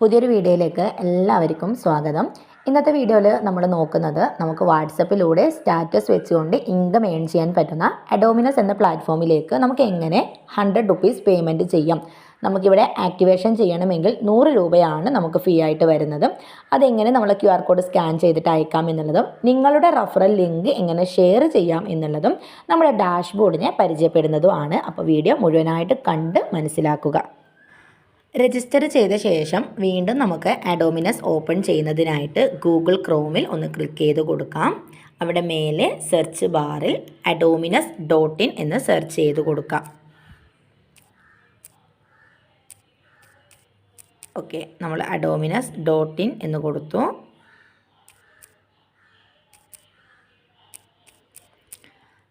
പുതിയൊരു വീഡിയോയിലേക്ക് എല്ലാവർക്കും സ്വാഗതം. ഇന്നത്തെ വീഡിയോയിൽ നമ്മൾ നോക്കുന്നത് നമുക്ക് വാട്സപ്പിലൂടെ സ്റ്റാറ്റസ് വെച്ചുകൊണ്ട് ഇൻകം ഏൺ ചെയ്യാൻ പറ്റുന്ന അഡോമിനസ് എന്ന പ്ലാറ്റ്ഫോമിലേക്ക് നമുക്ക് എങ്ങനെ ഹൺഡ്രഡ് റുപ്പീസ് പേയ്മെന്റ് ചെയ്യാം. നമുക്കിവിടെ ആക്ടിവേഷൻ ചെയ്യണമെങ്കിൽ നൂറ് രൂപയാണ് നമുക്ക് ഫീ ആയിട്ട് വരുന്നത്. അതെങ്ങനെ നമ്മൾ ക്യു ആർ കോഡ് സ്കാൻ ചെയ്തിട്ട് അയക്കാം എന്നുള്ളതും നിങ്ങളുടെ റഫറൽ ലിങ്ക് എങ്ങനെ ഷെയർ ചെയ്യാം എന്നുള്ളതും നമ്മുടെ ഡാഷ്ബോർഡിനെ പരിചയപ്പെടുന്നതുമാണ്. അപ്പോൾ വീഡിയോ മുഴുവനായിട്ട് കണ്ട് മനസ്സിലാക്കുക. രജിസ്റ്റർ ചെയ്ത ശേഷം വീണ്ടും നമുക്ക് അഡോമിനസ് ഓപ്പൺ ചെയ്യുന്നതിനായിട്ട് ഗൂഗിൾ ക്രോമിൽ ഒന്ന് ക്ലിക്ക് ചെയ്ത് കൊടുക്കാം. അവിടെ മേലെ സെർച്ച് ബാറിൽ അഡോമിനസ് ഡോട്ട് ഇൻ എന്ന് സെർച്ച് ചെയ്ത് കൊടുക്കാം. ഓക്കെ നമ്മൾ അഡോമിനസ് ഡോട്ട് ഇൻ എന്ന് കൊടുത്തു.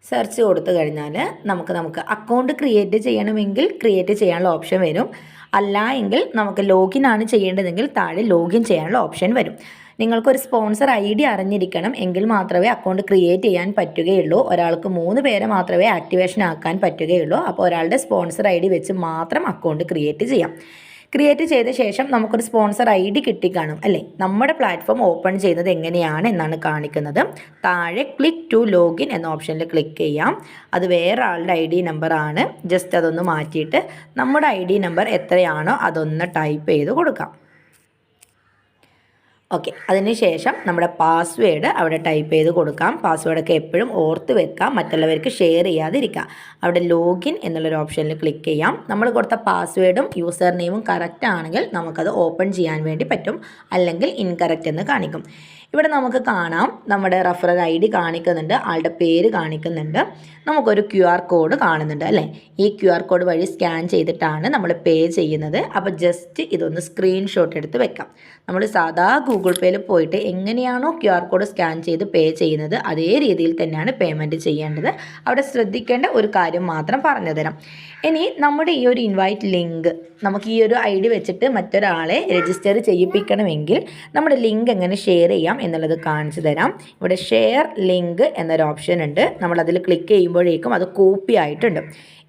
സെർച്ച് കൊടുത്തു കഴിഞ്ഞാൽ നമുക്ക് നമുക്ക് അക്കൗണ്ട് ക്രിയേറ്റ് ചെയ്യണമെങ്കിൽ ക്രിയേറ്റ് ചെയ്യാനുള്ള ഓപ്ഷൻ വരും. അല്ല എങ്കിൽ നമുക്ക് ലോഗിൻ ആണ് ചെയ്യേണ്ടതെങ്കിൽ താഴെ ലോഗിൻ ചെയ്യാനുള്ള ഓപ്ഷൻ വരും. നിങ്ങൾക്കൊരു സ്പോൺസർ ഐ ഡി അറിഞ്ഞിരിക്കണം. എങ്കിൽ മാത്രമേ അക്കൗണ്ട് ക്രിയേറ്റ് ചെയ്യാൻ പറ്റുകയുള്ളൂ. ഒരാൾക്ക് മൂന്ന് പേരെ മാത്രമേ ആക്ടിവേഷൻ ആക്കാൻ പറ്റുകയുള്ളൂ. അപ്പോൾ ഒരാളുടെ സ്പോൺസർ ഐ ഡി വെച്ച് മാത്രം അക്കൗണ്ട് ക്രിയേറ്റ് ചെയ്യാം. ക്രിയേറ്റ് ചെയ്ത ശേഷം നമുക്കൊരു സ്പോൺസർ ഐ ഡി കിട്ടിക്കാണും അല്ലേ? നമ്മുടെ പ്ലാറ്റ്ഫോം ഓപ്പൺ ചെയ്യുന്നത് എങ്ങനെയാണ് എന്നാണ് കാണിക്കുന്നത്. താഴെ ക്ലിക്ക് ടു ലോഗിൻ എന്ന ഓപ്ഷനിൽ ക്ലിക്ക് ചെയ്യാം. അത് വേറെ ആളുടെ ഐ ഡി നമ്പറാണ് ജസ്റ്റ് അതൊന്ന് മാറ്റിയിട്ട് നമ്മുടെ ഐ ഡി നമ്പർ എത്രയാണോ അതൊന്ന് ടൈപ്പ് ചെയ്ത് കൊടുക്കാം. ഓക്കെ അതിനുശേഷം നമ്മുടെ പാസ്വേഡ് അവിടെ ടൈപ്പ് ചെയ്ത് കൊടുക്കാം. പാസ്വേഡൊക്കെ എപ്പോഴും ഓർത്ത് വെക്കാം. മറ്റുള്ളവർക്ക് ഷെയർ ചെയ്യാതിരിക്കാം. അവിടെ ലോഗിൻ എന്നുള്ളൊരു ഓപ്ഷനിൽ ക്ലിക്ക് ചെയ്യാം. നമ്മൾ കൊടുത്ത പാസ്വേഡും യൂസർ നെയിമും കറക്റ്റ് ആണെങ്കിൽ നമുക്കത് ഓപ്പൺ ചെയ്യാൻ വേണ്ടി പറ്റും. അല്ലെങ്കിൽ ഇൻകറക്റ്റ് എന്ന് കാണിക്കും. ഇവിടെ നമുക്ക് കാണാം. നമ്മുടെ റഫറൽ ഐ ഡി കാണിക്കുന്നുണ്ട്. ആളുടെ പേര് കാണിക്കുന്നുണ്ട്. നമുക്കൊരു ക്യു ആർ കോഡ് കാണുന്നുണ്ട് അല്ലേ? ഈ ക്യു ആർ കോഡ് വഴി സ്കാൻ ചെയ്തിട്ടാണ് നമ്മൾ പേ ചെയ്യുന്നത്. അപ്പോൾ ജസ്റ്റ് ഇതൊന്ന് സ്ക്രീൻഷോട്ട് എടുത്ത് വെക്കാം. നമ്മൾ സാധാ ഗൂഗിൾ പേയിൽ പോയിട്ട് എങ്ങനെയാണോ ക്യു ആർ കോഡ് സ്കാൻ ചെയ്ത് പേ ചെയ്യുന്നത് അതേ രീതിയിൽ തന്നെയാണ് പേയ്മെന്റ് ചെയ്യേണ്ടത്. അവിടെ ശ്രദ്ധിക്കേണ്ട ഒരു കാര്യം മാത്രം പറഞ്ഞുതരാം ഇനി നമ്മുടെ ഈ ഒരു ഇൻവൈറ്റ് ലിങ്ക് നമുക്ക് ഈ ഒരു ഐ ഡി വെച്ചിട്ട് മറ്റൊരാളെ രജിസ്റ്റർ ചെയ്യിപ്പിക്കണമെങ്കിൽ നമ്മുടെ ലിങ്ക് എങ്ങനെ ഷെയർ ചെയ്യാം എന്നുള്ളത് കാണിച്ചു തരാം. ഇവിടെ ഷെയർ ലിങ്ക് എന്നൊരു ഓപ്ഷൻ ഉണ്ട്. നമ്മളതിൽ ക്ലിക്ക് ചെയ്യുമ്പോഴേക്കും അത് കോപ്പി ആയിട്ടുണ്ട്.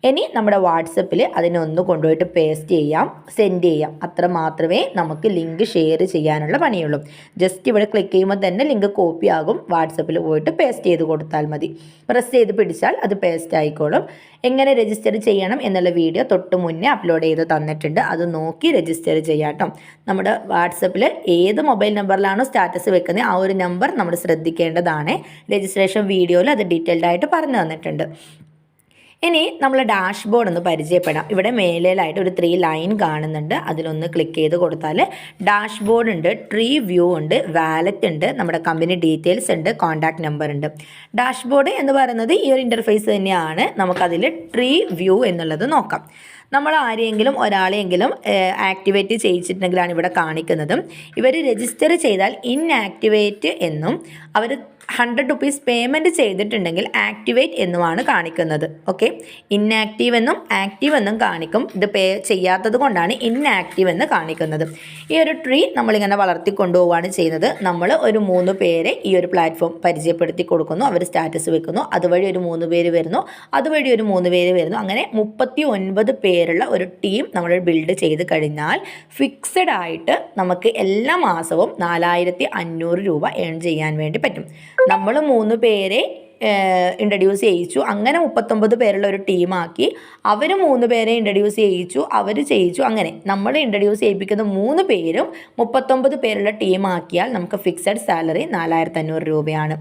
ഇനി നമ്മുടെ വാട്സപ്പിൽ അതിനെ ഒന്ന് കൊണ്ടുപോയിട്ട് പേസ്റ്റ് ചെയ്യാം സെൻഡ് ചെയ്യാം. അത്ര മാത്രമേ നമുക്ക് ലിങ്ക് ഷെയർ ചെയ്യാനുള്ള പണിയുള്ളൂ. ജസ്റ്റ് ഇവിടെ ക്ലിക്ക് ചെയ്യുമ്പോൾ തന്നെ ലിങ്ക് കോപ്പി ആകും. വാട്സപ്പിൽ പോയിട്ട് പേസ്റ്റ് ചെയ്ത് കൊടുത്താൽ മതി. പ്രസ് ചെയ്ത് പിടിച്ചാൽ അത് പേസ്റ്റ് ആയിക്കോളും. എങ്ങനെ രജിസ്റ്റർ ചെയ്യണം എന്നുള്ള വീഡിയോ തൊട്ട് മുന്നേ അപ്ലോഡ് ചെയ്ത് തന്നിട്ടുണ്ട്. അത് നോക്കി രജിസ്റ്റർ ചെയ്യാട്ടോ നമ്മുടെ വാട്സപ്പിൽ ഏത് മൊബൈൽ നമ്പറിലാണോ സ്റ്റാറ്റസ് വെക്കുന്നത് ആ ഒരു നമ്പർ നമ്മൾ ശ്രദ്ധിക്കേണ്ടതാണ്. രജിസ്ട്രേഷൻ വീഡിയോയിൽ അത് ഡീറ്റെയിൽഡ് ആയിട്ട് പറഞ്ഞു തന്നിട്ടുണ്ട്. ഇനി നമ്മൾ ഡാഷ്ബോർഡ് ഒന്ന് പരിചയപ്പെടാം. ഇവിടെ മേലേലായിട്ട് ഒരു ത്രീ ലൈൻ കാണുന്നുണ്ട്. അതിലൊന്ന് ക്ലിക്ക് ചെയ്ത് കൊടുത്താൽ ഡാഷ്ബോർഡ് ഉണ്ട് ട്രീ വ്യൂ ഉണ്ട് വാലറ്റ് ഉണ്ട് നമ്മുടെ കമ്പനി ഡീറ്റെയിൽസ് ഉണ്ട് കോൺടാക്ട് നമ്പർ ഉണ്ട്. ഡാഷ്ബോർഡ് എന്ന് പറയുന്നത് ഈ ഒരു ഇന്റർഫേസ് തന്നെയാണ്. നമുക്കതിൽ ട്രീ വ്യൂ എന്നുള്ളത് നോക്കാം. നമ്മൾ ആരെയെങ്കിലും ഒരാളെയെങ്കിലും ആക്ടിവേറ്റ് ചെയ്യിച്ചിട്ടുണ്ടെങ്കിലാണ് ഇവിടെ കാണിക്കുന്നത്. ഇവർ രജിസ്റ്റർ ചെയ്താൽ ഇൻആക്ടിവേറ്റ് എന്നും അവർ ഹൺഡ്രഡ് റുപ്പീസ് പേയ്മെന്റ് ചെയ്തിട്ടുണ്ടെങ്കിൽ ആക്ടിവേറ്റ് എന്നുമാണ് കാണിക്കുന്നത്. ഓക്കെ ഇൻആക്റ്റീവ് എന്നും ആക്റ്റീവ് എന്നും കാണിക്കും. ഇത് പേ ചെയ്യാത്തത് കൊണ്ടാണ് ഇൻആക്റ്റീവ് എന്ന് കാണിക്കുന്നത്. ഈ ഒരു ട്രീ നമ്മളിങ്ങനെ വളർത്തി കൊണ്ടുപോവുകയാണ് ചെയ്യുന്നത്. നമ്മൾ ഒരു മൂന്ന് പേരെ ഈ ഒരു പ്ലാറ്റ്ഫോം പരിചയപ്പെടുത്തി കൊടുക്കുന്നു. അവർ സ്റ്റാറ്റസ് വെക്കുന്നു. അതുവഴി ഒരു മൂന്ന് പേര് വരുന്നു. അതുവഴി ഒരു മൂന്ന് പേര് വരുന്നു. അങ്ങനെ മുപ്പത്തി ഒൻപത് പേരുള്ള ഒരു ടീം നമ്മൾ ബിൽഡ് ചെയ്ത് കഴിഞ്ഞാൽ ഫിക്സഡ് ആയിട്ട് നമുക്ക് എല്ലാ മാസവും നാലായിരത്തി അഞ്ഞൂറ് രൂപ ഏൺ ചെയ്യാൻ വേണ്ടി പറ്റും. നമ്മൾ മൂന്ന് പേരെ ഇൻട്രഡ്യൂസ് ചെയ്യിച്ചു. അങ്ങനെ മുപ്പത്തൊമ്പത് പേരുള്ള ഒരു ടീമാക്കി അവർ മൂന്ന് പേരെ ഇൻട്രഡ്യൂസ് ചെയ്യിച്ചു അവർ ചെയ്യിച്ചു. അങ്ങനെ നമ്മൾ ഇൻട്രഡ്യൂസ് ചെയ്യിപ്പിക്കുന്ന മൂന്ന് പേരും മുപ്പത്തൊമ്പത് പേരുള്ള ടീമാക്കിയാൽ നമുക്ക് ഫിക്സഡ് സാലറി നാലായിരത്തി അഞ്ഞൂറ് രൂപയാണ്.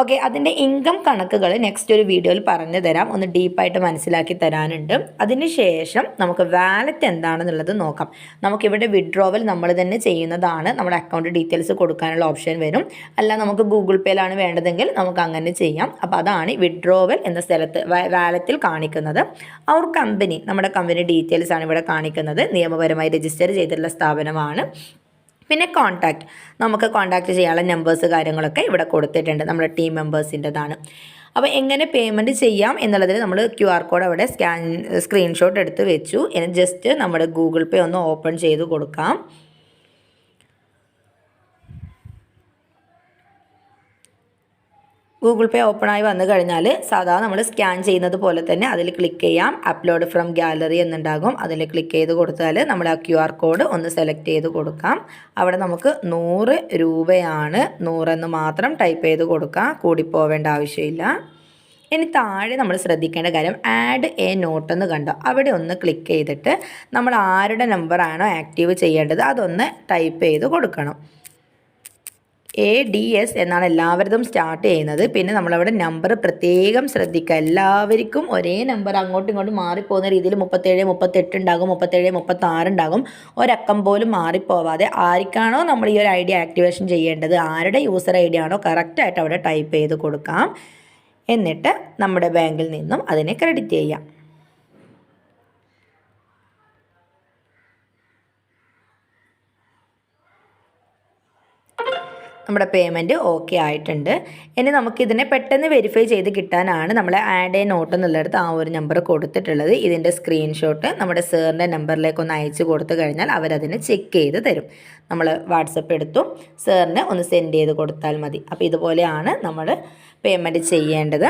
ഓക്കെ അതിന്റെ ഇൻകം കണക്കുകൾ നെക്സ്റ്റ് ഒരു വീഡിയോയിൽ പറഞ്ഞു തരാം. ഒന്ന് ഡീപ്പായിട്ട് മനസ്സിലാക്കി തരാനുണ്ട്. അതിനുശേഷം നമുക്ക് വാലറ്റ് എന്താണെന്നുള്ളത് നോക്കാം. നമുക്കിവിടെ വിഡ്രോവൽ നമ്മൾ തന്നെ ചെയ്യുന്നതാണ്. നമ്മുടെ അക്കൗണ്ട് ഡീറ്റെയിൽസ് കൊടുക്കാനുള്ള ഓപ്ഷൻ വരും. അല്ല നമുക്ക് ഗൂഗിൾ പേയിലാണ് വേണ്ടതെങ്കിൽ നമുക്ക് അങ്ങനെ ചെയ്യാം. അപ്പോൾ അതാണ് വിഡ്രോവൽ എന്ന സ്ഥലത്ത് വാലറ്റിൽ കാണിക്കുന്നത്. അവർ കമ്പനി നമ്മുടെ കമ്പനി ഡീറ്റെയിൽസ് ആണ് ഇവിടെ കാണിക്കുന്നത്. നിയമപരമായി രജിസ്റ്റർ ചെയ്തിട്ടുള്ള സ്ഥാപനമാണ്. പിന്നെ കോൺടാക്റ്റ് നമുക്ക് കോൺടാക്റ്റ് ചെയ്യാനുള്ള നമ്പേഴ്സ് കാര്യങ്ങളൊക്കെ ഇവിടെ കൊടുത്തിട്ടുണ്ട്. നമ്മുടെ ടീം മെമ്പേഴ്സിന്റെതാണ് അപ്പോൾ എങ്ങനെ പേയ്മെന്റ് ചെയ്യാം എന്നുള്ളതിൽ നമ്മൾ ക്യു ആർ കോഡ് അവിടെ സ്കാൻ സ്ക്രീൻഷോട്ട് എടുത്ത് വെച്ചു. ജസ്റ്റ് നമ്മുടെ ഗൂഗിൾ പേ ഒന്ന് ഓപ്പൺ ചെയ്ത് കൊടുക്കാം. ഗൂഗിൾ പേ ആയി വന്നു കഴിഞ്ഞാൽ സാധാ നമ്മൾ സ്കാൻ ചെയ്യുന്നത് പോലെ തന്നെ അതിൽ ക്ലിക്ക് ചെയ്യാം. അപ്ലോഡ് ഫ്രം ഗാലറി എന്നുണ്ടാകും. അതിൽ ക്ലിക്ക് ചെയ്ത് കൊടുത്താൽ നമ്മൾ ആ ക്യു ആർ കോഡ് ഒന്ന് സെലക്ട് ചെയ്ത് കൊടുക്കാം. അവിടെ നമുക്ക് നൂറ് രൂപയാണ്. നൂറെന്ന് മാത്രം ടൈപ്പ് ചെയ്ത് കൊടുക്കാം. കൂടിപ്പോവേണ്ട ആവശ്യമില്ല. ഇനി താഴെ നമ്മൾ ശ്രദ്ധിക്കേണ്ട കാര്യം ആഡ് എ നോട്ട് എന്ന് കണ്ടോ? അവിടെ ഒന്ന് ക്ലിക്ക് ചെയ്തിട്ട് നമ്മൾ ആരുടെ നമ്പറാണോ ആക്റ്റീവ് ചെയ്യേണ്ടത് അതൊന്ന് ടൈപ്പ് ചെയ്ത് കൊടുക്കണം. എ ഡി എസ് എന്നാണ് എല്ലാവരും സ്റ്റാർട്ട് ചെയ്യുന്നത്. പിന്നെ നമ്മളവിടെ നമ്പർ പ്രത്യേകം ശ്രദ്ധിക്കുക. എല്ലാവർക്കും ഒരേ നമ്പർ അങ്ങോട്ടും ഇങ്ങോട്ടും മാറിപ്പോകുന്ന രീതിയിൽ മുപ്പത്തേഴ് മുപ്പത്തെട്ട് ഉണ്ടാകും മുപ്പത്തേഴ് മുപ്പത്താറ് ഉണ്ടാകും. ഒരക്കം പോലും മാറിപ്പോവാതെ ആർക്കാണോ നമ്മൾ ഈ ഒരു ഐ ഡി ആക്ടിവേഷൻ ചെയ്യേണ്ടത്? ആരുടെ യൂസർ ഐ ഡി ആണോ? കറക്റ്റായിട്ട് അവിടെ ടൈപ്പ് ചെയ്ത് കൊടുക്കാം. എന്നിട്ട് നമ്മുടെ ബാങ്കിൽ നിന്നും അതിനെ ക്രെഡിറ്റ് ചെയ്യാം. നമ്മുടെ പേയ്മെന്റ് ഓക്കെ ആയിട്ടുണ്ട്. ഇനി നമുക്കിതിനെ പെട്ടെന്ന് വെരിഫൈ ചെയ്ത് കിട്ടാനാണ് നമ്മളെ ആഡ് എ നോട്ട് എന്നുള്ളിടത്ത് ആ ഒരു നമ്പർ കൊടുത്തിട്ടുള്ളത്. ഇതിന്റെ സ്ക്രീൻഷോട്ട് നമ്മുടെ സാറിന്റെ നമ്പറിലേക്ക് ഒന്ന് അയച്ചു കൊടുത്തു കഴിഞ്ഞാൽ അവരതിനെ ചെക്ക് ചെയ്ത് തരും. നമ്മൾ വാട്സപ്പ് എടുത്തു. സാറിന് ഒന്ന് സെൻഡ് ചെയ്ത് കൊടുത്താൽ മതി. അപ്പോൾ ഇതുപോലെയാണ് നമ്മൾ പേയ്മെന്റ് ചെയ്യേണ്ടത്.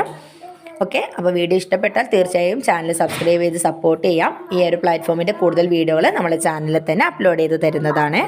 ഓക്കെ അപ്പോൾ വീഡിയോ ഇഷ്ടപ്പെട്ടാൽ തീർച്ചയായും ചാനൽ സബ്സ്ക്രൈബ് ചെയ്ത് സപ്പോർട്ട് ചെയ്യാം. ഈ ഒരു പ്ലാറ്റ്ഫോമിന്റെ കൂടുതൽ വീഡിയോകൾ നമ്മുടെ ചാനലിൽ തന്നെ അപ്ലോഡ് ചെയ്ത് തരുന്നതാണ്.